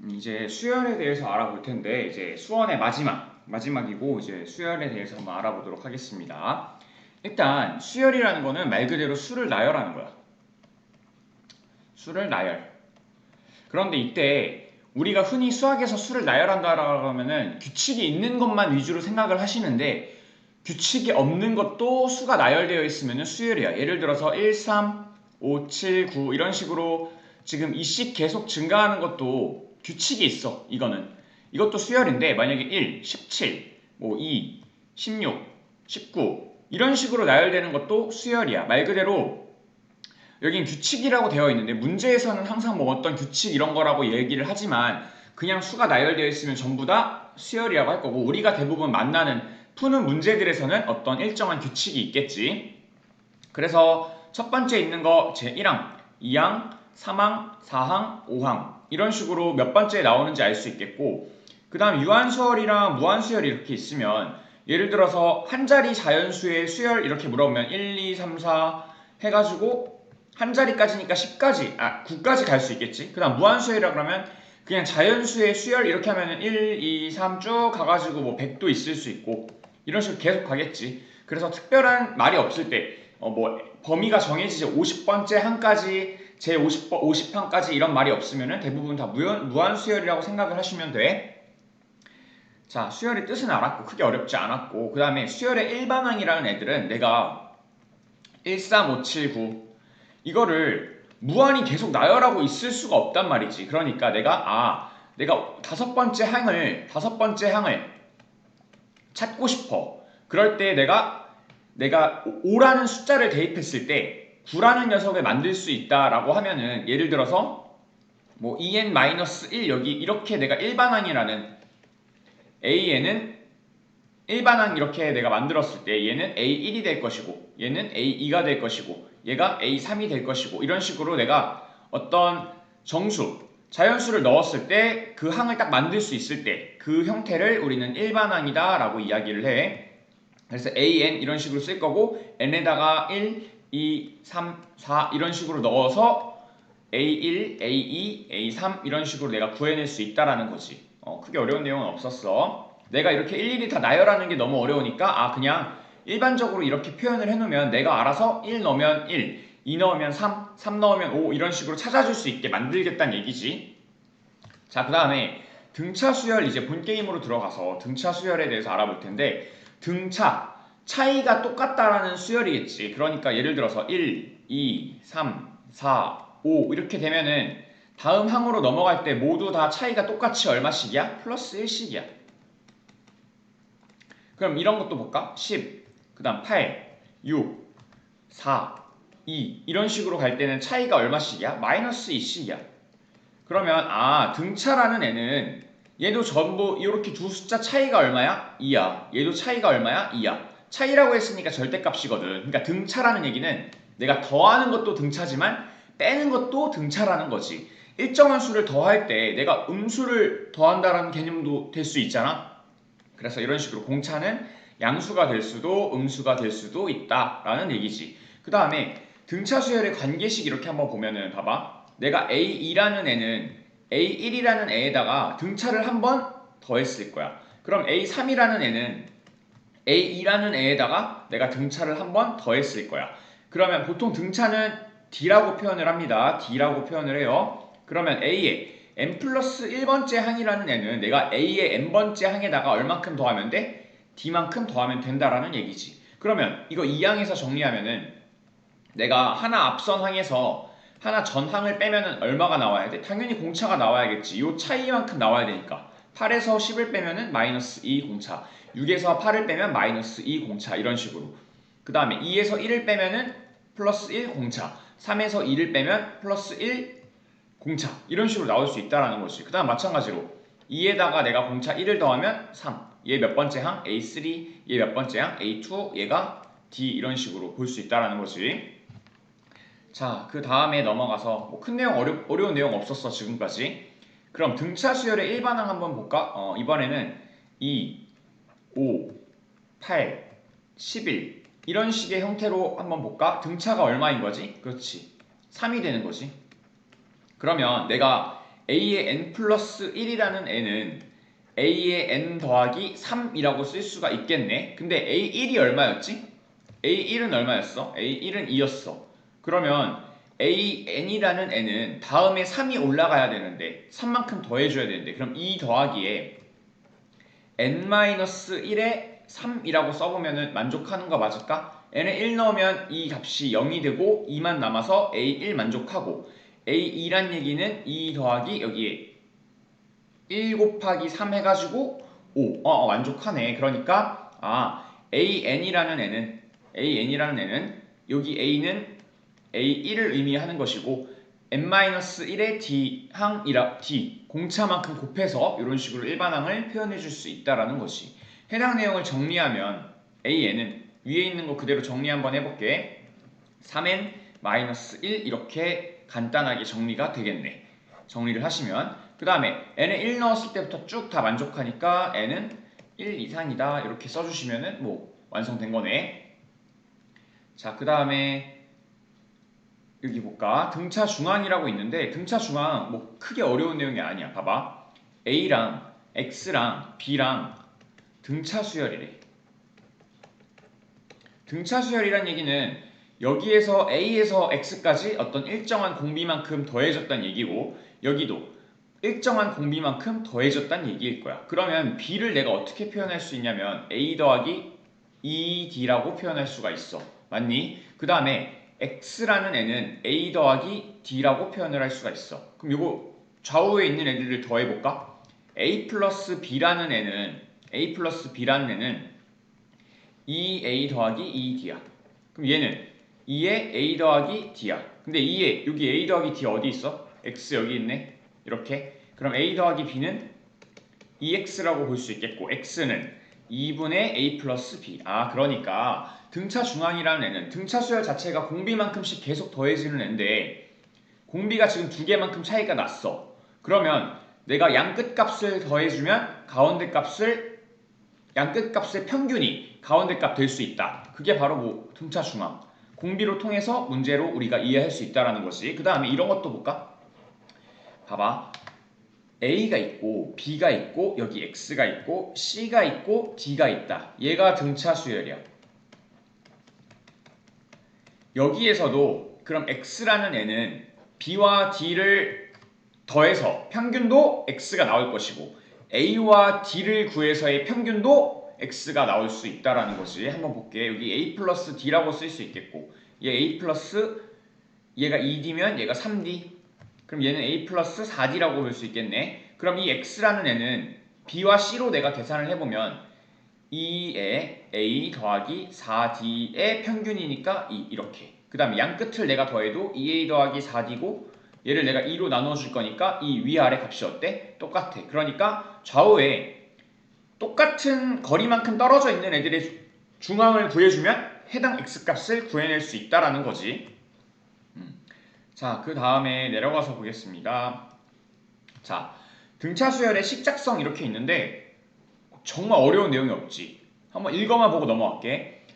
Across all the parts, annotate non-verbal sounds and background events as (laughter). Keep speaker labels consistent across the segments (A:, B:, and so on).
A: 음, 이제 수열에 대해서 알아볼 텐데 이제 수원의 마지막 마지막이고 이제 수열에 대해서 한번 알아보도록 하겠습니다. 일단 수열이라는 거는 말 그대로 수를 나열하는 거야. 수를 나열. 그런데 이때 우리가 흔히 수학에서 수를 나열한다라고 하면은 규칙이 있는 것만 위주로 생각을 하시는데 규칙이 없는 것도 수가 나열되어 있으면 수열이야. 예를 들어서 1, 3, 5, 7, 9 이런 식으로 지금 이씩 계속 증가하는 것도 규칙이 있어. 이거는. 이것도 수열인데 만약에 1, 17, 뭐 2, 16, 19 이런 식으로 나열되는 것도 수열이야. 말 그대로 여긴 규칙이라고 되어 있는데 문제에서는 항상 뭐 어떤 규칙 이런 거라고 얘기를 하지만 그냥 수가 나열되어 있으면 전부 다 수열이라고 할 거고 우리가 대부분 만나는 푸는 문제들에서는 어떤 일정한 규칙이 있겠지. 그래서 첫 번째 있는 거 제1항, 2항, 3항, 4항, 5항 이런 식으로 몇 번째 나오는지 알 수 있겠고 그 다음 유한수열이랑 무한수열이 이렇게 있으면 예를 들어서 한 자리 자연수의 수열 이렇게 물어보면 1, 2, 3, 4 해가지고 한 자리까지니까 10까지, 아 9까지 갈 수 있겠지. 그 다음 무한수열이라 그러면 그냥 자연수의 수열 이렇게 하면 1, 2, 3 쭉 가가지고 뭐 100도 있을 수 있고 이런 식으로 계속 가겠지. 그래서 특별한 말이 없을 때, 어, 뭐, 범위가 정해지지 50번째 한까지, 제 50, 50항까지 이런 말이 없으면 대부분 다 무한, 무한 수열이라고 생각을 하시면 돼. 자, 수열의 뜻은 알았고, 크게 어렵지 않았고, 그 다음에 수열의 일반항이라는 애들은 내가 1, 3, 5, 7, 9, 이거를 무한히 계속 나열하고 있을 수가 없단 말이지. 그러니까 내가, 아, 내가 다섯 번째 항을, 다섯 번째 항을 찾고 싶어. 그럴 때 내가 내가 5라는 숫자를 대입했을 때 9라는 녀석을 만들 수 있다라고 하면은 예를 들어서 뭐 en-1 여기 이렇게 내가 일반항이라는 a에는 일반항 이렇게 내가 만들었을 때 얘는 a1이 될 것이고 얘는 a2가 될 것이고 얘가 a3이 될 것이고 이런 식으로 내가 어떤 정수 자연수를 넣었을 때 그 항을 딱 만들 수 있을 때 그 형태를 우리는 일반항이다 라고 이야기를 해. 그래서 an 이런 식으로 쓸 거고 n에다가 1, 2, 3, 4 이런 식으로 넣어서 a1, a2, a3 이런 식으로 내가 구해낼 수 있다라는 거지. 어, 크게 어려운 내용은 없었어. 내가 이렇게 일일이 다 나열하는 게 너무 어려우니까 아 그냥 일반적으로 이렇게 표현을 해놓으면 내가 알아서 1 넣으면 1, 2 넣으면 3, 3 넣으면 5 이런 식으로 찾아줄 수 있게 만들겠다는 얘기지. 자, 그 다음에 등차 수열 이제 본 게임으로 들어가서 등차 수열에 대해서 알아볼 텐데 등차 차이가 똑같다라는 수열이겠지. 그러니까 예를 들어서 1, 2, 3, 4, 5 이렇게 되면은 다음 항으로 넘어갈 때 모두 다 차이가 똑같이 얼마씩이야? 플러스 1씩이야. 그럼 이런 것도 볼까? 10, 그 다음 8, 6, 4, 2 이런 식으로 갈 때는 차이가 얼마씩이야? 마이너스 2씩이야. 그러면 아 등차라는 애는 얘도 전부 이렇게 두 숫자 차이가 얼마야? 2야. 얘도 차이가 얼마야? 2야. 차이라고 했으니까 절대값이거든. 그러니까 등차라는 얘기는 내가 더하는 것도 등차지만 빼는 것도 등차라는 거지. 일정한 수를 더할 때 내가 음수를 더한다라는 개념도 될 수 있잖아. 그래서 이런 식으로 공차는 양수가 될 수도 음수가 될 수도 있다라는 얘기지. 그 다음에 등차 수열의 관계식 이렇게 한번 보면은 봐봐. 내가 A2라는 애는 A1이라는 애에다가 등차를 한번 더했을 거야. 그럼 A3이라는 애는 A2라는 애에다가 내가 등차를 한 번 더했을 거야. 그러면 보통 등차는 D라고 표현을 합니다. D라고 표현을 해요. 그러면 A에 n 플러스 1번째 항이라는 애는 내가 A의 n번째 항에다가 얼만큼 더하면 돼? D만큼 더하면 된다라는 얘기지. 그러면 이거 2항에서 정리하면은 내가 하나 앞선 항에서 하나 전 항을 빼면은 얼마가 나와야 돼? 당연히 공차가 나와야겠지. 이 차이만큼 나와야 되니까. 8에서 10을 빼면은 마이너스 2 공차. 6에서 8을 빼면 마이너스 2 공차. 이런 식으로. 그 다음에 2에서 1을 빼면은 플러스 1 공차. 3에서 2를 빼면 플러스 1 공차. 이런 식으로 나올 수 있다라는 거지. 그 다음 마찬가지로 2에다가 내가 공차 1을 더하면 3. 얘 몇 번째 항? A3. 얘 몇 번째 항? A2. 얘가 D. 이런 식으로 볼 수 있다라는 거지. 자, 그 다음에 넘어가서 뭐 큰 내용 어려, 어려운 내용 없었어 지금까지. 그럼 등차 수열의 일반항 한번 볼까? 어, 이번에는 2, 5, 8, 11 이런 식의 형태로 한번 볼까? 등차가 얼마인 거지? 그렇지. 3이 되는 거지. 그러면 내가 a의 n 플러스 1이라는 n은 a의 n 더하기 3이라고 쓸 수가 있겠네. 근데 a1이 얼마였지? a1은 얼마였어? a1은 2였어. 그러면 an이라는 n은 다음에 3이 올라가야 되는데 3만큼 더해줘야 되는데 그럼 2 더하기에 n-1에 3이라고 써보면 만족하는 거 맞을까? n에 1 넣으면 이 값이 0이 되고 2만 남아서 a1 만족하고 a2란 얘기는 2 더하기 여기에 1 곱하기 3 해가지고 5 어, 어, 만족하네 그러니까 아 an이라는 n은 an이라는 n은 여기 a는 a1을 의미하는 것이고 n-1의 d항이라 d 공차만큼 곱해서 이런 식으로 일반항을 표현해 줄 수 있다라는 것이 해당 내용을 정리하면 an은 위에 있는 거 그대로 정리 한번 해볼게. 3n-1 이렇게 간단하게 정리가 되겠네. 정리를 하시면 그 다음에 n에 1 넣었을 때부터 쭉 다 만족하니까 n은 1 이상이다. 이렇게 써주시면 뭐 완성된 거네. 자 그 다음에 여기 볼까? 등차 중앙이라고 있는데 등차 중앙 뭐 크게 어려운 내용이 아니야. 봐봐. A랑 X랑 B랑 등차 수열이래. 등차 수열이란 얘기는 여기에서 A에서 X까지 어떤 일정한 공비만큼 더해졌다는 얘기고 여기도 일정한 공비만큼 더해졌다는 얘기일 거야. 그러면 B를 내가 어떻게 표현할 수 있냐면 A 더하기 2D라고 표현할 수가 있어. 맞니? 그 다음에 x라는 애는 a 더하기 d라고 표현을 할 수가 있어. 그럼 이거 좌우에 있는 애들을 더해볼까? a 플러스 b라는 애는 a 플러스 b라는 애는 2a 더하기 2d야. 그럼 얘는 2에 a 더하기 d야. 근데 2에 여기 a 더하기 d 어디 있어? x 여기 있네. 이렇게. 그럼 a 더하기 b는 2x라고 볼 수 있겠고 x는 2분의 a 플러스 b. 아 그러니까 등차 중앙이라는 애는 등차 수열 자체가 공비만큼씩 계속 더해지는 애인데 공비가 지금 두 개만큼 차이가 났어. 그러면 내가 양 끝 값을 더해주면 가운데 값을 양 끝 값의 평균이 가운데 값 될 수 있다. 그게 바로 뭐 등차 중앙. 공비로 통해서 문제로 우리가 이해할 수 있다라는 것이. 그 다음에 이런 것도 볼까? 봐봐. A가 있고 B가 있고 여기 X가 있고 C가 있고 D가 있다. 얘가 등차 수열이야. 여기에서도 그럼 x라는 애는 b와 d를 더해서 평균도 x가 나올 것이고 a와 d를 구해서의 평균도 x가 나올 수 있다라는 것이 한번 볼게 여기 a 플러스 d라고 쓸 수 있겠고 얘 a 플러스 얘가 2d면 얘가 3d 그럼 얘는 a 플러스 4d라고 볼 수 있겠네 그럼 이 x라는 애는 b와 c로 내가 계산을 해보면 2에 a 더하기 4d의 평균이니까 2 이렇게 그 다음에 양 끝을 내가 더해도 2a 더하기 4d고 얘를 내가 2로 나눠줄 거니까 이 위아래 값이 어때? 똑같아 그러니까 좌우에 똑같은 거리만큼 떨어져 있는 애들의 중앙을 구해주면 해당 x값을 구해낼 수 있다라는 거지 음. 자, 그 다음에 내려가서 보겠습니다. 자, 등차 수열의 식작성 이렇게 있는데 정말 어려운 내용이 없지. 한번 읽어만 보고 넘어갈게.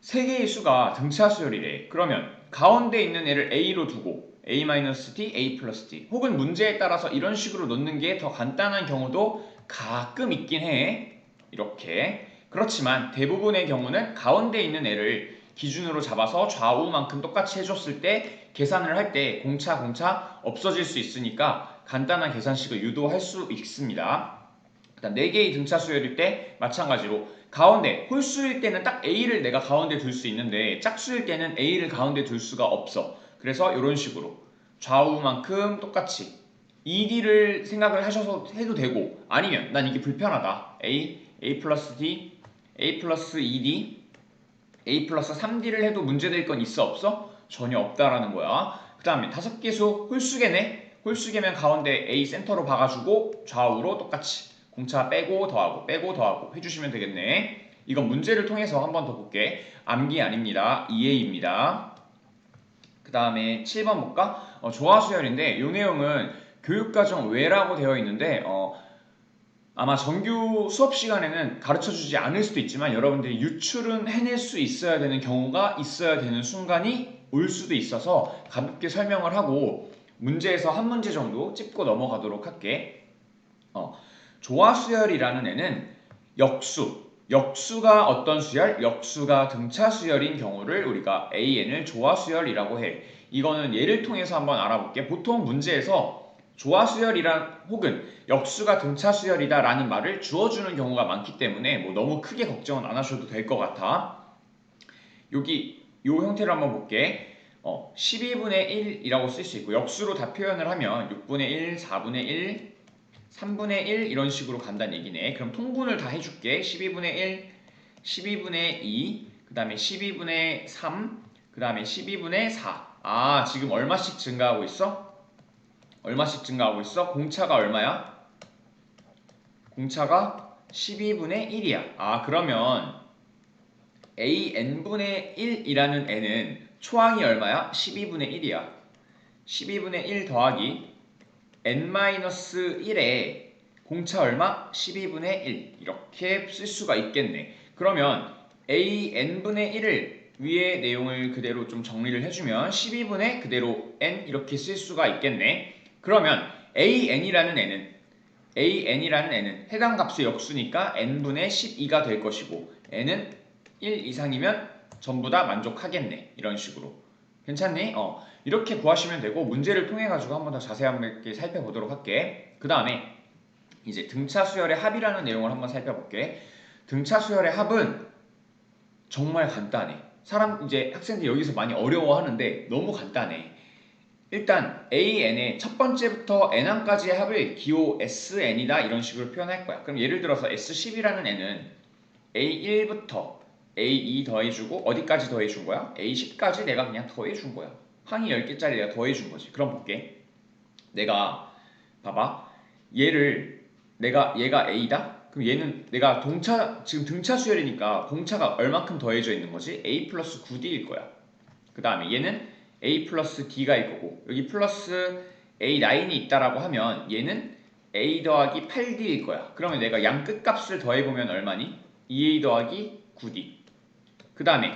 A: 세 개의 수가 등차 수열이래. 그러면 가운데 있는 애를 a로 두고 a-d, a 플러스 d 혹은 문제에 따라서 이런 식으로 놓는 게 더 간단한 경우도 가끔 있긴 해. 이렇게. 그렇지만 대부분의 경우는 가운데 있는 애를 기준으로 잡아서 좌우만큼 똑같이 해줬을 때 계산을 할 때 공차 공차 없어질 수 있으니까 간단한 계산식을 유도할 수 있습니다. 그다음 4개의 등차 수열일 때 마찬가지로 가운데 홀수일 때는 딱 A를 내가 가운데 둘 수 있는데 짝수일 때는 A를 가운데 둘 수가 없어. 그래서 이런 식으로 좌우만큼 똑같이 ED를 생각을 하셔서 해도 되고 아니면 난 이게 불편하다. A, A 플러스 D, A 플러스 ED, A 플러스 3D를 해도 문제될 건 있어 없어? 전혀 없다라는 거야. 그 다음에 다섯 개수 홀수계네. 홀수계면 가운데 A 센터로 박아주고 좌우로 똑같이 공차 빼고 더하고 빼고 더하고 해주시면 되겠네. 이건 문제를 통해서 한 번 더 볼게. 암기 아닙니다. 이해입니다. 그 다음에 7번 볼까? 어, 조화수열인데 이 내용은 교육과정 외라고 되어 있는데 어, 아마 정규 수업 시간에는 가르쳐 주지 않을 수도 있지만 여러분들이 유출은 해낼 수 있어야 되는 경우가 있어야 되는 순간이 올 수도 있어서 가볍게 설명을 하고 문제에서 한 문제 정도 짚고 넘어가도록 할게. 어, 조화수열이라는 애는 역수, 역수가 어떤 수열? 역수가 등차 수열인 경우를 우리가 AN을 조화수열이라고 해. 이거는 예를 통해서 한번 알아볼게. 보통 문제에서 조화수열이란 혹은 역수가 등차 수열이다 라는 말을 주어주는 경우가 많기 때문에 뭐 너무 크게 걱정은 안 하셔도 될 것 같아. 여기 이 형태를 한번 볼게. 어, 12분의 1이라고 쓸 수 있고 역수로 다 표현을 하면 6분의 1, 4분의 1, 3분의 1 이런 식으로 간다는 얘기네. 그럼 통분을 다 해줄게. 12분의 1, 12분의 2, 그 다음에 12분의 3, 그 다음에 12분의 4. 아, 지금 얼마씩 증가하고 있어? 얼마씩 증가하고 있어? 공차가 얼마야? 공차가 12분의 1이야. 아, 그러면 AN분의 1이라는 n은 초항이 얼마야? 12분의 1이야. 12분의 1 더하기 n-1에 공차 얼마? 12분의 1 이렇게 쓸 수가 있겠네. 그러면 AN분의 1을 위에 내용을 그대로 좀 정리를 해주면 12분의 그대로 n 이렇게 쓸 수가 있겠네. 그러면 AN이라는 n은 AN이라는 n은 해당 값의 역수니까 n분의 12가 될 것이고 n은 1 이상이면 전부 다 만족하겠네. 이런 식으로. 괜찮니? 어. 이렇게 구하시면 되고 문제를 통해 가지고 한 번 더 자세하게 살펴보도록 할게. 그 다음에 이제 등차 수열의 합이라는 내용을 한번 살펴볼게. 등차 수열의 합은 정말 간단해. 사람 이제 학생들이 여기서 많이 어려워하는데 너무 간단해. 일단 AN의 첫 번째부터 N항까지의 합을 기호 SN이다 이런 식으로 표현할 거야. 그럼 예를 들어서 S10이라는 N은 A1부터 A2 더해주고 어디까지 더해준 거야? A10까지 내가 그냥 더해준 거야. 항이 10개짜리 내가 더해준 거지. 그럼 볼게. 내가 봐봐. 얘를 내가 얘가 A다? 그럼 얘는 내가 동차 지금 등차 수열이니까 공차가 얼마큼 더해져 있는 거지? A 플러스 9D일 거야. 그 다음에 얘는 A 플러스 D가 있고 여기 플러스 A9이 있다라고 하면 얘는 A 더하기 8D일 거야. 그러면 내가 양 끝값을 더해보면 얼마니? 2A 더하기 9D. 그 다음에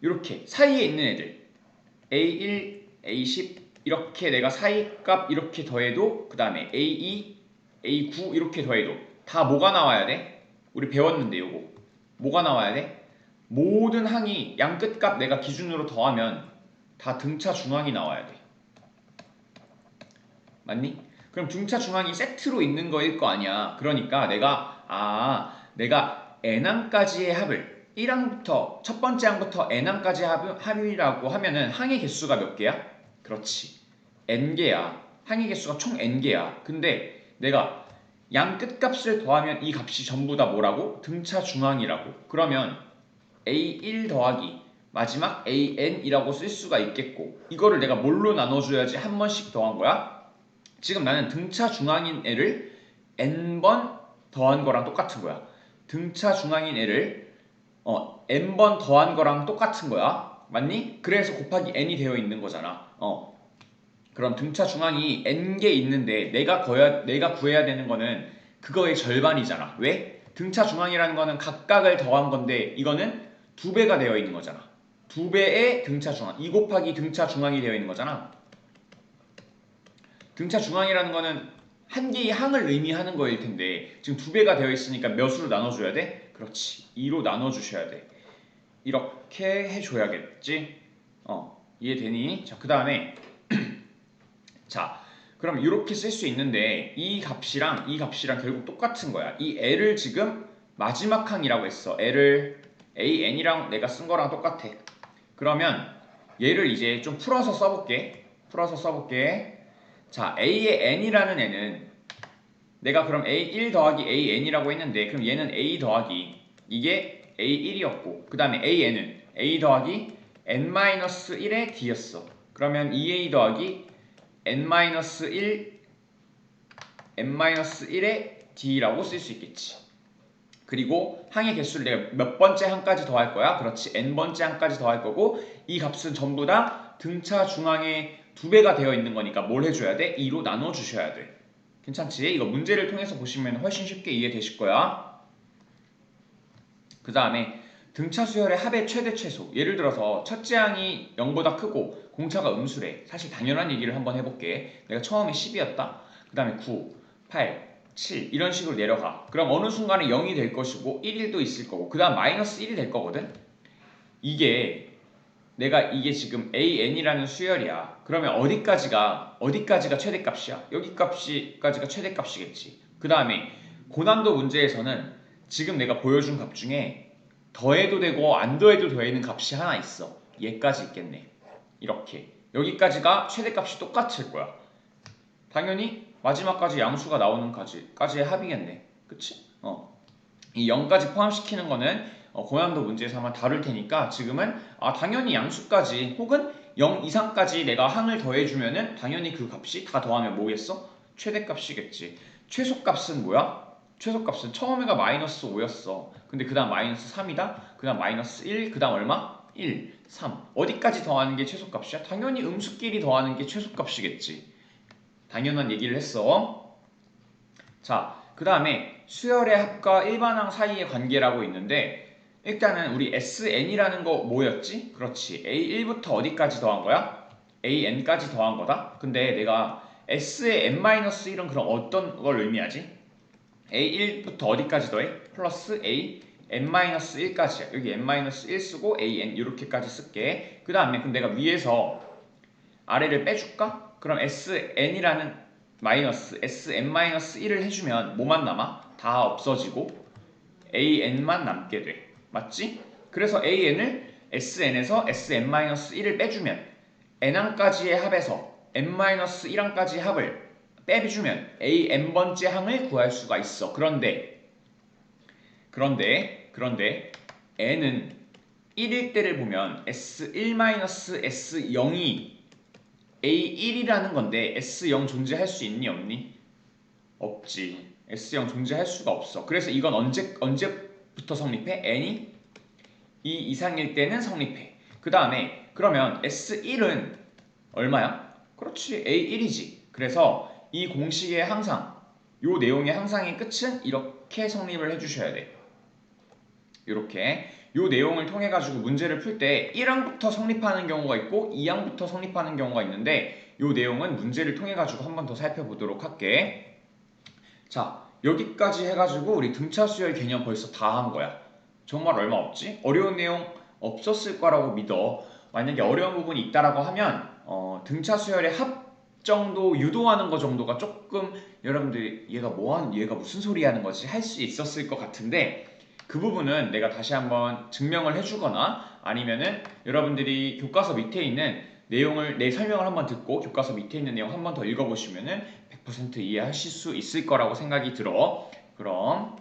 A: 이렇게 사이에 있는 애들 A1, A10 이렇게 내가 사이 값 이렇게 더해도 그 다음에 A2, A9 이렇게 더해도 다 뭐가 나와야 돼? 우리 배웠는데 요거 뭐가 나와야 돼? 모든 항이 양 끝값 내가 기준으로 더하면 다 등차 중앙이 나와야 돼. 맞니? 그럼 등차 중앙이 세트로 있는 거일 거 아니야. 그러니까 내가 아 내가 n항까지의 합을 1항부터 첫 번째 항부터 n항까지 합, 합이라고 하면은 항의 개수가 몇 개야? 그렇지. n개야. 항의 개수가 총 n개야. 근데 내가 양 끝값을 더하면 이 값이 전부 다 뭐라고? 등차 중앙이라고. 그러면 a1 더하기 마지막 an이라고 쓸 수가 있겠고 이거를 내가 뭘로 나눠줘야지 한 번씩 더한 거야? 지금 나는 등차 중앙인 애를 n번 더한 거랑 똑같은 거야. 등차 중앙인 애를 어, n번 더한 거랑 똑같은 거야. 맞니? 그래서 곱하기 n이 되어 있는 거잖아. 어. 그럼 등차 중앙이 n개 있는데 내가 거야, 내가 구해야 되는 거는 그거의 절반이잖아. 왜? 등차 중앙이라는 거는 각각을 더한 건데 이거는 두 배가 되어 있는 거잖아. 두 배의 등차 중앙. 2 곱하기 등차 중앙이 되어 있는 거잖아. 등차 중앙이라는 거는 한 개의 항을 의미하는 거일 텐데 지금 두 배가 되어 있으니까 몇으로 나눠줘야 돼? 그렇지. 2로 나눠주셔야 돼. 이렇게 해줘야겠지? 어, 이해되니? 자, 그 다음에 (clears throat) 자, 그럼 이렇게 쓸 수 있는데 이 값이랑 이 값이랑 결국 똑같은 거야. 이 L을 지금 마지막 항이라고 했어. L을 AN이랑 내가 쓴 거랑 똑같아. 그러면 얘를 이제 좀 풀어서 써볼게. 풀어서 써볼게. 자, A의 N이라는 애는 내가 그럼 A1 더하기 AN이라고 했는데 그럼 얘는 A 더하기 이게 A1이었고 그 다음에 AN은 A 더하기 N-1의 D였어. 그러면 2A 더하기 N-1 N-1의 D라고 쓸 수 있겠지. 그리고 항의 개수를 내가 몇 번째 항까지 더 할 거야? 그렇지. n번째 항까지 더 할 거고 이 값은 전부 다 등차 중앙에 두 배가 되어 있는 거니까 뭘 해줘야 돼? 2로 나눠 주셔야 돼. 괜찮지? 이거 문제를 통해서 보시면 훨씬 쉽게 이해되실 거야. 그 다음에 등차 수열의 합의 최대 최소. 예를 들어서 첫째 항이 0보다 크고 공차가 음수래. 사실 당연한 얘기를 한번 해볼게. 내가 처음에 10이었다. 그 다음에 9, 8, 7 이런 식으로 내려가. 그럼 어느 순간에 0이 될 것이고 1일도 있을 거고 그 다음 마이너스 1이 될 거거든. 이게 내가 이게 지금 AN이라는 수열이야. 그러면 어디까지가 어디까지가 최대값이야? 여기 값이까지가 최대값이겠지. 그 다음에 고난도 문제에서는 지금 내가 보여준 값 중에 더해도 되고 안 더해도 되는 값이 하나 있어. 얘까지 있겠네. 이렇게 여기까지가 최대값이 똑같을 거야. 당연히 마지막까지 양수가 나오는 까지, 까지의 합이겠네. 그치? 어. 이 0까지 포함시키는 거는 어, 고난도 문제에서 한번 다룰 테니까 지금은 아, 당연히 양수까지 혹은 0 이상까지 내가 항을 더해주면은 당연히 그 값이 다 더하면 뭐겠어? 최대값이겠지. 최소값은 뭐야? 최소값은 처음에가 마이너스 5였어. 근데 그 다음 마이너스 3이다. 그 다음 마이너스 1. 그 다음 얼마? 1, 3. 어디까지 더하는 게 최소값이야? 당연히 음수끼리 더하는 게 최소값이겠지. 당연한 얘기를 했어. 자, 그 다음에 수열의 합과 일반항 사이의 관계라고 있는데 일단은 우리 SN이라는 거 뭐였지? 그렇지. A1부터 어디까지 더한 거야? AN까지 더한 거다? 근데 내가 S의 N-1은 그럼 어떤 걸 의미하지? A1부터 어디까지 더해? 플러스 A N-1까지야. 여기 N-1 쓰고 AN 이렇게까지 쓸게. 그 다음에 그럼 내가 위에서 아래를 빼줄까? 그럼 SN이라는 마이너스 SN-1을 해주면 뭐만 남아? 다 없어지고 AN만 남게 돼. 맞지? 그래서 AN을 SN에서 SN-1을 빼주면 N항까지의 합에서 N-1항까지의 합을 빼주면 AN번째 항을 구할 수가 있어. 그런데 그런데 그런데 N은 1일 때를 보면 S1-S0이 A1이라는 건데 S0 존재할 수 있니 없니? 없지. S0 존재할 수가 없어. 그래서 이건 언제 언제부터 성립해? N이 2 이상일 때는 성립해. 그 다음에 그러면 S1은 얼마야? 그렇지 A1이지. 그래서 이 공식의 항상 요 내용의 항상의 끝은 이렇게 성립을 해주셔야 돼. 이렇게 요 내용을 통해 가지고 문제를 풀 때 1항부터 성립하는 경우가 있고 2항부터 성립하는 경우가 있는데 요 내용은 문제를 통해 가지고 한 번 더 살펴보도록 할게. 자 여기까지 해 가지고 우리 등차 수열 개념 벌써 다 한 거야. 정말 얼마 없지? 어려운 내용 없었을 거라고 믿어. 만약에 어려운 부분이 있다라고 하면 어, 등차 수열의 합 정도 유도하는 거 정도가 조금 여러분들이 얘가 뭐하는 얘가 무슨 소리 하는 거지 할 수 있었을 것 같은데 그 부분은 내가 다시 한번 증명을 해주거나 아니면은 여러분들이 교과서 밑에 있는 내용을 내 설명을 한번 듣고 교과서 밑에 있는 내용 한번 더 읽어보시면은 100% 이해하실 수 있을 거라고 생각이 들어. 그럼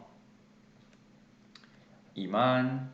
A: 이만